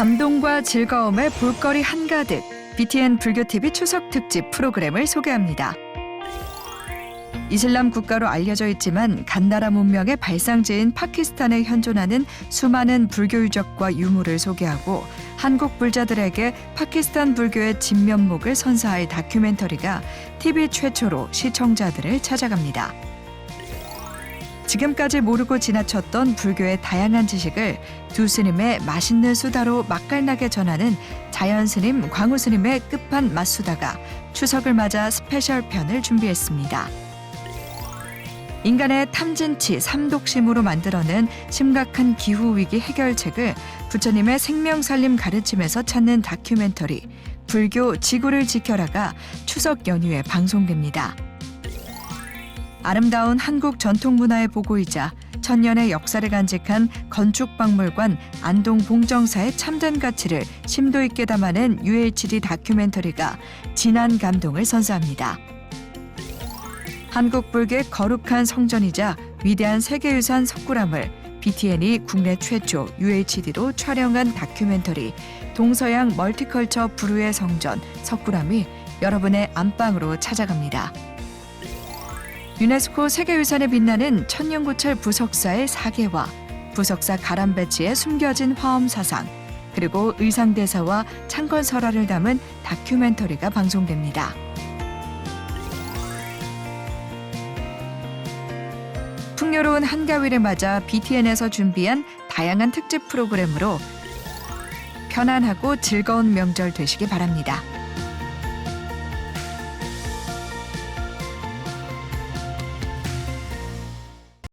감동과 즐거움의 볼거리 한가득 BTN 불교TV 추석 특집 프로그램을 소개합니다. 이슬람 국가로 알려져 있지만 간나라 문명의 발상지인 파키스탄에 현존하는 수많은 불교 유적과 유물을 소개하고 한국 불자들에게 파키스탄 불교의 진면목을 선사할 다큐멘터리가 TV 최초로 시청자들을 찾아갑니다. 지금까지 모르고 지나쳤던 불교의 다양한 지식을 두 스님의 맛있는 수다로 맛깔나게 전하는 자연 스님, 광우 스님의 끝판 맛수다가 추석을 맞아 스페셜 편을 준비했습니다. 인간의 탐진치, 삼독심으로 만들어낸 심각한 기후 위기 해결책을 부처님의 생명 살림 가르침에서 찾는 다큐멘터리 불교 지구를 지켜라가 추석 연휴에 방송됩니다. 아름다운 한국 전통 문화의 보고이자 천년의 역사를 간직한 건축박물관 안동 봉정사의 참된 가치를 심도 있게 담아낸 UHD 다큐멘터리가 진한 감동을 선사합니다. 한국 불교의 거룩한 성전이자 위대한 세계유산 석굴암을 BTN이 국내 최초 UHD로 촬영한 다큐멘터리 동서양 멀티컬처 불후의 성전 석굴암이 여러분의 안방으로 찾아갑니다. 유네스코 세계유산에 빛나는 천년고찰 부석사의 사계와 부석사 가람 배치에 숨겨진 화엄 사상 그리고 의상대사와 창건 설화를 담은 다큐멘터리가 방송됩니다. 풍요로운 한가위를 맞아 BTN에서 준비한 다양한 특집 프로그램으로 편안하고 즐거운 명절 되시기 바랍니다.